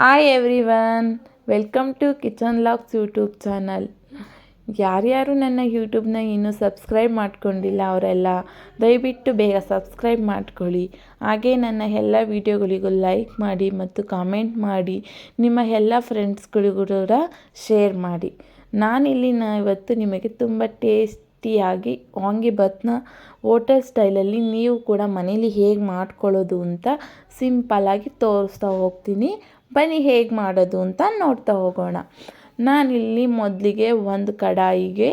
Hi everyone welcome to kitchen locks YouTube channel ಯಾರ್ಯಾರು ನನ್ನ ಯೂಟ್ಯೂಬ್ನ ಇನ್ನೂ ಸಬ್ಸ್ಕ್ರೈಬ್ ಮಾಡ್ಕೊಂಡಿಲ್ಲ ಅವರೆಲ್ಲ, ದಯವಿಟ್ಟು ಬೇಗ ಸಬ್ಸ್ಕ್ರೈಬ್ ಮಾಡ್ಕೊಳ್ಳಿ. ಹಾಗೇ ನನ್ನ ಎಲ್ಲ ವೀಡಿಯೋಗಳಿಗೂ ಲೈಕ್ ಮಾಡಿ ಮತ್ತು ಕಾಮೆಂಟ್ ಮಾಡಿ, ನಿಮ್ಮ ಎಲ್ಲ ಫ್ರೆಂಡ್ಸ್ಗಳಿಗೂ ಕೂಡ ಶೇರ್ ಮಾಡಿ. ನಾನಿಲ್ಲಿ ನಾ ಇವತ್ತು ನಿಮಗೆ ತುಂಬ ಟೇಸ್ಟಿಯಾಗಿ ವಾಂಗಿಭಾತ್ನ ಹೋಟೆಲ್ ಸ್ಟೈಲಲ್ಲಿ ನೀವು ಕೂಡ ಮನೇಲಿ ಹೇಗೆ ಮಾಡ್ಕೊಳ್ಳೋದು ಅಂತ ಸಿಂಪಲ್ಲಾಗಿ ತೋರಿಸ್ತಾ ಹೋಗ್ತೀನಿ. ಬನ್ನಿ ಹೇಗೆ ಮಾಡೋದು ಅಂತ ನೋಡ್ತಾ ಹೋಗೋಣ. ನಾನಿಲ್ಲಿ ಮೊದಲಿಗೆ ಒಂದು ಕಡಾಯಿಗೆ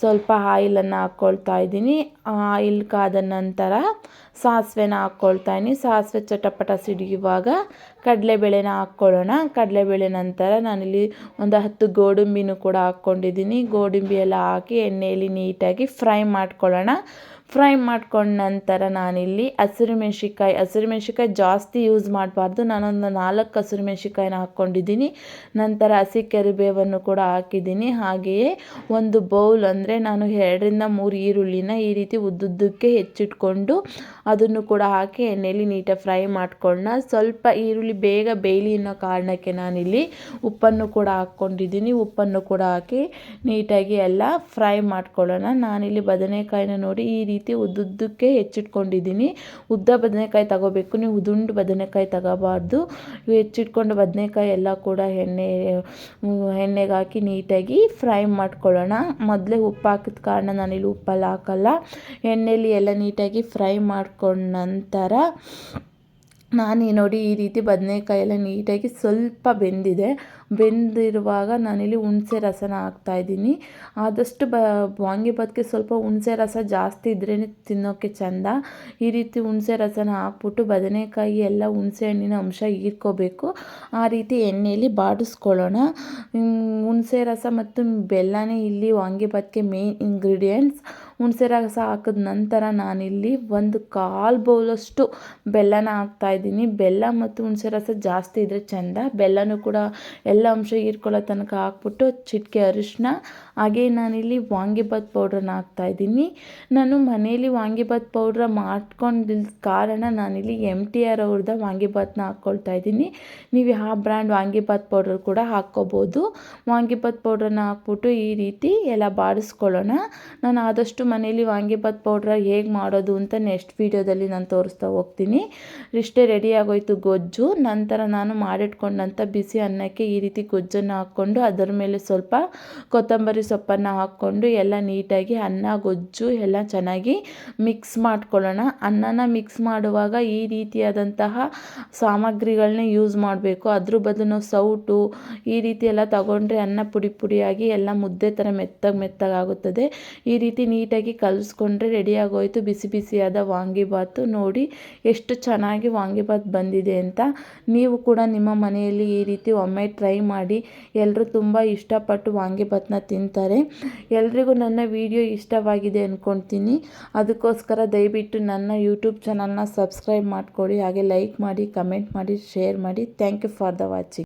ಸ್ವಲ್ಪ ಆಯಿಲನ್ನು ಹಾಕ್ಕೊಳ್ತಾ ಇದ್ದೀನಿ. ಆಯಿಲ್ ಕಾದ ನಂತರ ಸಾಸಿವೆನ ಹಾಕ್ಕೊಳ್ತಾ ಇದ್ದೀನಿ. ಸಾಸಿವೆ ಚಟಪಟ ಸಿಡಿಯುವಾಗ ಕಡಲೆಬೇಳೆನ ಹಾಕ್ಕೊಳ್ಳೋಣ. ಕಡಲೆಬೇಳೆ ನಂತರ ನಾನಿಲ್ಲಿ ಒಂದು ಹತ್ತು ಗೋಡಂಬಿನೂ ಕೂಡ ಹಾಕ್ಕೊಂಡಿದ್ದೀನಿ. ಗೋಡಂಬಿ ಎಲ್ಲ ಹಾಕಿ ಎಣ್ಣೆಯಲ್ಲಿ ನೀಟಾಗಿ ಫ್ರೈ ಮಾಡ್ಕೊಳ್ಳೋಣ. ಫ್ರೈ ಮಾಡ್ಕೊಂಡ ನಂತರ ನಾನಿಲ್ಲಿ ಹಸಿರು ಮೆಣಸಿನ್ಕಾಯಿ ಹಸಿರು ಮೆಣಸಿನ್ಕಾಯಿ ಜಾಸ್ತಿ ಯೂಸ್ ಮಾಡಬಾರ್ದು. ನಾನೊಂದು ನಾಲ್ಕು ಹಸಿರು ಮೆಣಸಿನ್ಕಾಯಿನ ಹಾಕ್ಕೊಂಡಿದ್ದೀನಿ ನಂತರ ಹಸಿ ಕರಿಬೇವನ್ನು ಕೂಡ ಹಾಕಿದ್ದೀನಿ. ಹಾಗೆಯೇ ಒಂದು ಬೌಲ್ ಅಂದರೆ ನಾನು ಎರಡರಿಂದ ಮೂರು ಈರುಳ್ಳಿನ ಈ ರೀತಿ ಉದ್ದುದ್ದಕ್ಕೆ ಹೆಚ್ಚಿಟ್ಕೊಂಡು ಅದನ್ನು ಕೂಡ ಹಾಕಿ ಎಣ್ಣೆಯಲ್ಲಿ ನೀಟಾಗಿ ಫ್ರೈ ಮಾಡ್ಕೊಂಡ ಸ್ವಲ್ಪ ಈರುಳ್ಳಿ ಬೇಗ ಬೇಯಲಿ ಅನ್ನೋ ಕಾರಣಕ್ಕೆ ನಾನಿಲ್ಲಿ ಉಪ್ಪನ್ನು ಕೂಡ ಹಾಕ್ಕೊಂಡಿದ್ದೀನಿ ಉಪ್ಪನ್ನು ಕೂಡ ಹಾಕಿ ನೀಟಾಗಿ ಎಲ್ಲ ಫ್ರೈ ಮಾಡ್ಕೊಳ್ಳೋಣ. ನಾನಿಲ್ಲಿ ಬದನೆಕಾಯಿನ ನೋಡಿ ಈ ಉದ್ದುದ್ದಕ್ಕೆ ಹೆಚ್ಚಿಟ್ಕೊಂಡಿದ್ದೀನಿ. ಉದ್ದ ಬದನೆಕಾಯಿ ತಗೋಬೇಕು. ನೀವು ಉದುಂಡು ಬದನೆಕಾಯಿ ತಗೋಬಾರ್ದು. ಹೆಚ್ಚಿಟ್ಕೊಂಡು ಬದನೆಕಾಯಿ ಎಲ್ಲ ಕೂಡ ಎಣ್ಣೆ ಎಣ್ಣೆಗೆ ಹಾಕಿ ನೀಟಾಗಿ ಫ್ರೈ ಮಾಡ್ಕೊಳ್ಳೋಣ. ಮೊದಲೇ ಉಪ್ಪು ಹಾಕಿದ ಕಾರಣ ನಾನಿಲ್ಲಿ ಉಪ್ಪಲ್ಲಿ ಹಾಕಲ್ಲ. ಎಣ್ಣೆಯಲ್ಲಿ ಎಲ್ಲ ನೀಟಾಗಿ ಫ್ರೈ ಮಾಡ್ಕೊಂಡ ನಂತರ ನಾನು ನೋಡಿ ಈ ರೀತಿ ಬದನೆಕಾಯಿ ಎಲ್ಲ ನೀಟಾಗಿ ಸ್ವಲ್ಪ ಬೆಂದಿದೆ. ಬೆಂದಿರುವಾಗ ನಾನಿಲ್ಲಿ ಹುಣಸೆ ರಸನ ಹಾಕ್ತಾಯಿದ್ದೀನಿ ಆದಷ್ಟು ಬ ವಾಂಗಿಭಾತ್ಗೆ ಸ್ವಲ್ಪ ಹುಣಸೆ ರಸ ಜಾಸ್ತಿ ಇದ್ರೇ ತಿನ್ನೋಕ್ಕೆ ಚೆಂದ. ಈ ರೀತಿ ಹುಣಸೆ ರಸನ ಹಾಕ್ಬಿಟ್ಟು ಬದನೆಕಾಯಿ ಎಲ್ಲ ಹುಣಸೆ ಹಣ್ಣಿನ ಅಂಶ ಹೀರ್ಕೋಬೇಕು. ಆ ರೀತಿ ಎಣ್ಣೆಯಲ್ಲಿ ಬಾಡಿಸ್ಕೊಳ್ಳೋಣ. ಹುಣಸೆ ರಸ ಮತ್ತು ಬೆಲ್ಲನೇ ಇಲ್ಲಿ ವಾಂಗಿಭಾತ್ಗೆ ಮೇನ್ ಇಂಗ್ರೀಡಿಯೆಂಟ್ಸ್ ಹುಣಸೆ ರಸ ಹಾಕಿದ ನಂತರ ನಾನಿಲ್ಲಿ ಒಂದು ಕಾಲು ಬೌಲಷ್ಟು ಬೆಲ್ಲನ ಹಾಕ್ತಾಯಿದ್ದೀನಿ. ಬೆಲ್ಲ ಮತ್ತು ಹುಣಸೆ ರಸ ಜಾಸ್ತಿ ಇದ್ದರೆ ಚೆಂದ. ಬೆಲ್ಲನೂ ಕೂಡ ಎಲ್ಲ ಅಂಶ ಹೀರ್ಕೊಳ್ಳೋ ತನಕ ಹಾಕ್ಬಿಟ್ಟು ಚಿಟಿಕೆ ಅರಿಶಿನ ಹಾಗೆ ನಾನಿಲ್ಲಿ ವಾಂಗಿಭಾತ್ ಪೌಡ್ರನ್ನ ಹಾಕ್ತಾಯಿದ್ದೀನಿ. ನಾನು ಮನೆಯಲ್ಲಿ ವಾಂಗಿಭಾತ್ ಪೌಡ್ರ ಮಾಡ್ಕೊಂಡಿದ್ದ ಕಾರಣ ನಾನಿಲ್ಲಿ ಎಂ ಟಿ ಆರ್ ಅವ್ರದ್ದು ವಾಂಗಿಭಾತ್ನ ಹಾಕ್ಕೊಳ್ತಾ ಇದ್ದೀನಿ ನೀವು ಯಾವ ಬ್ರ್ಯಾಂಡ್ ವಾಂಗಿಭಾತ್ ಪೌಡ್ರ್ ಕೂಡ ಹಾಕ್ಕೋಬೋದು. ವಾಂಗಿಭಾತ್ ಪೌಡ್ರನ್ನ ಹಾಕ್ಬಿಟ್ಟು ಈ ರೀತಿ ಎಲ್ಲ ಬಾಡಿಸ್ಕೊಳ್ಳೋಣ ನಾನು ಆದಷ್ಟು ಮನೇಲಿ ವಾಂಗಿಭಾತ್ ಪೌಡ್ರ ಹೇಗೆ ಮಾಡೋದು ಅಂತ ನೆಕ್ಸ್ಟ್ ವೀಡಿಯೋದಲ್ಲಿ ನಾನು ತೋರಿಸ್ತಾ ಹೋಗ್ತೀನಿ. ಇಷ್ಟೇ ರೆಡಿ ಆಗೋಯ್ತು ಗೊಜ್ಜು. ನಂತರ ನಾನು ಮಾಡಿಟ್ಕೊಂಡಂಥ ಬಿಸಿ ಅನ್ನಕ್ಕೆ ಈ ರೀತಿ ಗೊಜ್ಜನ್ನು ಹಾಕ್ಕೊಂಡು ಅದರ ಮೇಲೆ ಸ್ವಲ್ಪ ಕೊತ್ತಂಬರಿ ಸೊಪ್ಪನ್ನು ಹಾಕ್ಕೊಂಡು ಎಲ್ಲ ನೀಟಾಗಿ ಅನ್ನ, ಗೊಜ್ಜು ಎಲ್ಲ ಚೆನ್ನಾಗಿ ಮಿಕ್ಸ್ ಮಾಡ್ಕೊಳ್ಳೋಣ. ಅನ್ನನ ಮಿಕ್ಸ್ ಮಾಡುವಾಗ ಈ ರೀತಿಯಾದಂತಹ ಸಾಮಗ್ರಿಗಳನ್ನ ಯೂಸ್ ಮಾಡಬೇಕು. ಅದ್ರ ಬದಲು ನಾವು ಸೌಟು ಈ ರೀತಿ ಎಲ್ಲ ತಗೊಂಡ್ರೆ ಅನ್ನ ಪುಡಿ ಪುಡಿಯಾಗಿ ಎಲ್ಲ ಮುದ್ದೆ ಥರ ಮೆತ್ತಗೆ ಮೆತ್ತಗಾಗುತ್ತದೆ. ಈ ರೀತಿ ನೀಟಾಗಿ ಕಲಿಸ್ಕೊಂಡ್ರೆ ರೆಡಿ ಆಗೋಯ್ತು. ಬಿಸಿ ಬಿಸಿಯಾದ ವಾಂಗಿಬಾತು ನೋಡಿ ಎಷ್ಟು ಚೆನ್ನಾಗಿ ವಾಂಗಿಬಾತ್ ಬಂದಿದೆ ಅಂತ ನೀವು ಕೂಡ ನಿಮ್ಮ ಮನೆಯಲ್ಲಿ ಈ ರೀತಿ ಒಮ್ಮೆ ಟ್ರೈ ಮಾಡಿ. ಎಲ್ಲರೂ ತುಂಬ ಇಷ್ಟಪಟ್ಟು ವಾಂಗಿಬಾತ್ನ ತಿಂತಾರೆ. ಎಲ್ರಿಗೂ ನನ್ನ ವಿಡಿಯೋ ಇಷ್ಟವಾಗಿದೆ ಅಂದ್ಕೊಳ್ತೀನಿ ಅದಕ್ಕೋಸ್ಕರ ದಯವಿಟ್ಟು ನನ್ನ ಯೂಟ್ಯೂಬ್ ಚಾನಲ್ನ ಸಬ್ಸ್ಕ್ರೈಬ್ ಮಾಡಿಕೊಡಿ. ಹಾಗೆ ಲೈಕ್ ಮಾಡಿ, ಕಮೆಂಟ್ ಮಾಡಿ, ಶೇರ್ ಮಾಡಿ. Thank you for the watching.